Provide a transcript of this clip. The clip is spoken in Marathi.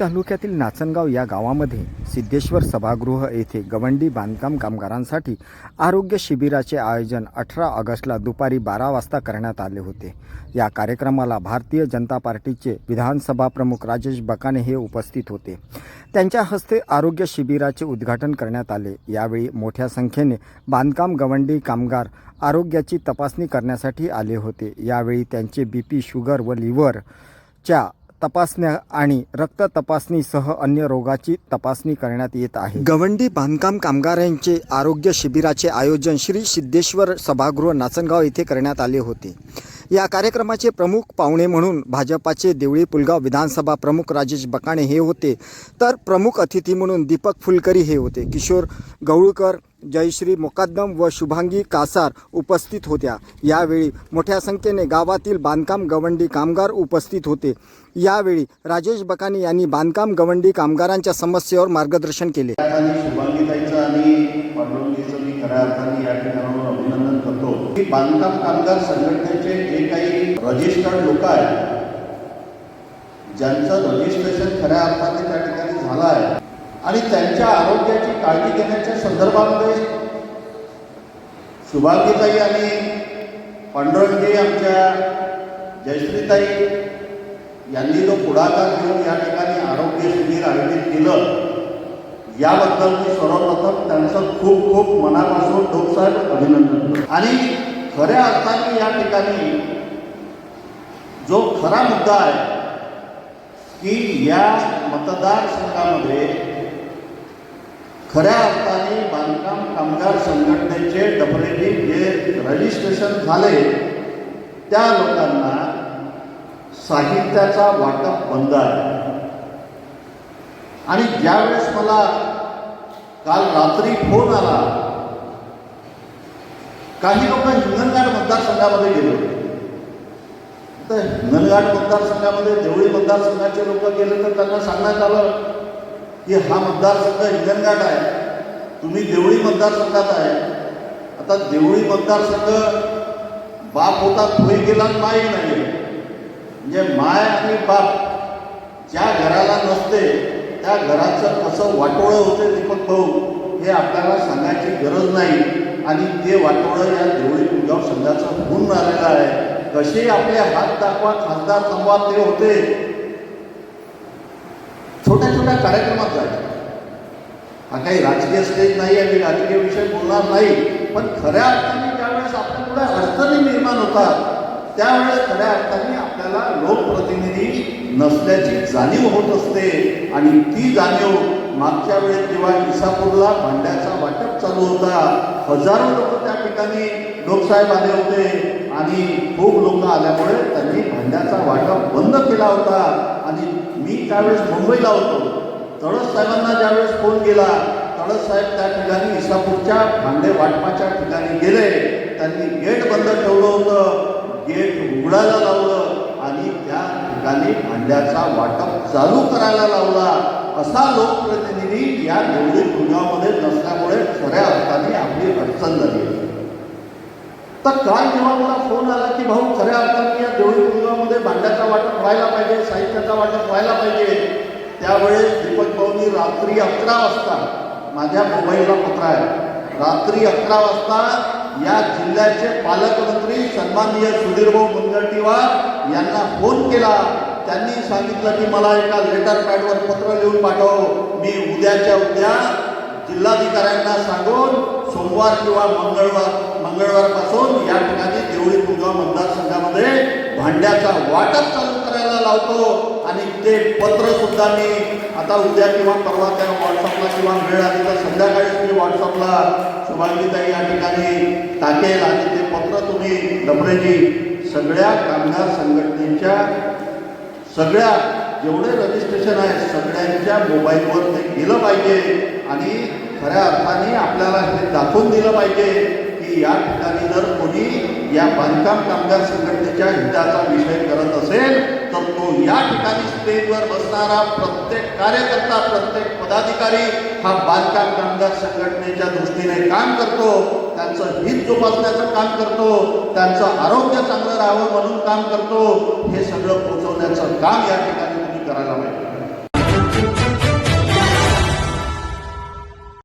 तालुक्यातील नाचनगाव या गावामध्ये सिद्धेश्वर सभागृह येथे गवंडी बांधकाम कामगारांसाठी आरोग्य शिबिराचे आयोजन अठरा ऑगस्टला दुपारी बारा वाजता करण्यात आले होते. या कार्यक्रमाला भारतीय जनता पार्टीचे विधानसभा प्रमुख राजेश बकाने हे उपस्थित होते. त्यांच्या हस्ते आरोग्य शिबिराचे उद्घाटन करण्यात आले. यावेळी मोठ्या संख्येने बांधकाम गवंडी कामगार आरोग्याची तपासणी करण्यासाठी आले होते. यावेळी त्यांचे बी पी शुगर व लिव्हरच्या तपासण्या आणि रक्त तपासणीसह अन्य रोगाची तपासणी करण्यात येत आहे. गवंडी बांधकाम कामगारांचे आरोग्य शिबिराचे आयोजन श्री सिद्धेश्वर सभागृह नाचनगाव येथे करण्यात आले होते. या कार्यक्रमाचे प्रमुख पाहुणे म्हणून भाजपाचे देवळी पुलगाव विधानसभा प्रमुख राजेश बकाणे हे होते. तर प्रमुख अतिथी म्हणून दीपक फुलकरी हे होते. किशोर गवळकर जयश्री मोकाद्दम व शुभांगी कासार उपस्थित होत्या. यावेळी मोठ्या संख्येने गावातील बांधकाम गवंडी कामगार उपस्थित होते. यावेळी राजेश बकानी यांनी बांधकाम गवंडी कामगारांच्या समस्येवर मार्गदर्शन केले. बांधकाम कामगार संघटनेचे जे काही रजिस्टर्ड लोक आहेत ज्यांचं रजिस्ट्रेशन खऱ्या अर्थाने त्या ठिकाणी झालं आहे आणि त्यांच्या आरोग्याची काळजी घेण्याच्या संदर्भामध्ये सुभागीताई आणि पांडुरंगजी आमच्या जयश्रीताई यांनी जो पुढाकार घेऊन या ठिकाणी आरोग्य शिबिर आयोजित केलं याबद्दल मी सर्वप्रथम त्यांचं खूप खूप मनापासून डोकसाहेब अभिनंदन करतो. आणि खऱ्या अर्थाने या ठिकाणी जो खरा मुद्दा आहे की या मतदारसंघामध्ये खऱ्या अर्थाने बांधकाम कामगार संघटनेचे डफरेटिव्ह जे रजिस्ट्रेशन झाले त्या लोकांना साहित्याचा वाटप बंद आहे. आणि ज्यावेळेस मला काल रात्री फोन आला काही लोक हिंगणघाट मतदारसंघामध्ये गेले होते. तर हिंगणघाट मतदारसंघामध्ये देवळी मतदारसंघाचे लोक गेले तर त्यांना सांगण्यात आलं की हा मतदारसंघ हिंगणघाट आहे. तुम्ही देवळी मतदारसंघात आहे. आता देवळी मतदारसंघ बाप होता तोही गेला माई नाही. म्हणजे माय आणि बाप ज्या घराला नसते त्या घराचं कसं वाटोळं होते दीपक भाऊ हे आपल्याला सांगायची गरज नाही. आणि ते वाटोळं या देवळी पुलगाव संघाचं होऊन राहिलेलं आहे. कसे आपले हात दाखवा खासदार संवाद ते होते. छोट्या छोट्या कार्यक्रमात जायचं. हा काही राजकीय स्टेज नाही आहे मी राजकीय विषय बोलणार नाही पण खऱ्या अर्थाने ज्यावेळेस आपल्यापुढे अडचणी निर्माण होतात त्यावेळेस खऱ्या अर्थाने आपल्याला लोकप्रतिनिधी नसल्याची जाणीव होत असते आणि ती जाणीव मागच्या वेळेस जेव्हा इसापूरला भांड्याचा वाटप चालू होता हजारो लोक त्या ठिकाणी लोकसाहेब आले होते आणि खूप लोक आल्यामुळे त्यांनी भांड्याचा वाटप बंद केला होता. आणि मी त्यावेळेस मुंबईला होतो तळस साहेबांना ज्यावेळेस फोन केला तळस साहेब त्या ठिकाणी इसापूरच्या भांडे वाटपाच्या ठिकाणी गेले. त्यांनी गेट बंद ठेवलं होतं गेट उघडायला लावलं आणि त्या ठिकाणी भांड्याचा वाटप चालू करायला लावला. असा लोकप्रतिनिधी या निवडणूक गुन्ह्यामध्ये नसल्यामुळे खऱ्या अर्थाने आपली अडचण झाली. तर काल जेव्हा मला फोन आला की भाऊ खऱ्या अर्थाने या देवळी गुन्ह्यामध्ये भांड्याचा वाटप व्हायला पाहिजे साहित्याचा वाटप व्हायला पाहिजे त्यावेळेस दीपक भाऊनी रात्री अकरा वाजता माझ्या मोबाईलला पत्र आहे रात्री अकरा वाजता या जिल्ह्याचे पालकमंत्री सन्माननीय सुधीरभाऊ मुनगंटीवार यांना फोन केला. त्यांनी सांगितलं की मला एका लेटर पॅडवर पत्र लिहून पाठव. मी उद्याच्या उद्या जिल्हाधिकाऱ्यांना सांगून सोमवार किंवा मंगळवार मंगळवारपासून या ठिकाणी देवळी कुलगाव मतदारसंघामध्ये भांड्याचा वाटप चालू करायला लावतो. आणि ते पत्र सुद्धा मी आता उद्या किंवा परवा त्या व्हॉट्सअपला किंवा वेळ आली तर संध्याकाळी मी व्हॉट्सअपला शुभांगीताई या ठिकाणी टाकेल आणि ते पत्र तुम्ही डबरेजी सगळ्या कामगार संघटनेच्या सगळ्या जेवढे रजिस्ट्रेशन आहे सगळ्यांच्या मोबाईलवर ते गेलं पाहिजे. आणि खऱ्या अर्थाने आपल्याला हे दाखवून दिलं पाहिजे की या ठिकाणी जर कोणी या बांधकाम कामगार संघटनेच्या हिताचा विषय करत असेल तर तो या ठिकाणी स्टेजवर बसणारा प्रत्येक कार्यकर्ता प्रत्येक पदाधिकारी हा बांधकाम कामगार संघटनेच्या दृष्टीने काम करतो. त्यांचं हित जोपासण्याचं काम करतो. त्यांचं आरोग्य चांगलं राहावं म्हणून काम करतो. हे सगळं पोचवण्याचं काम या ठिकाणी तुम्ही करायला पाहिजे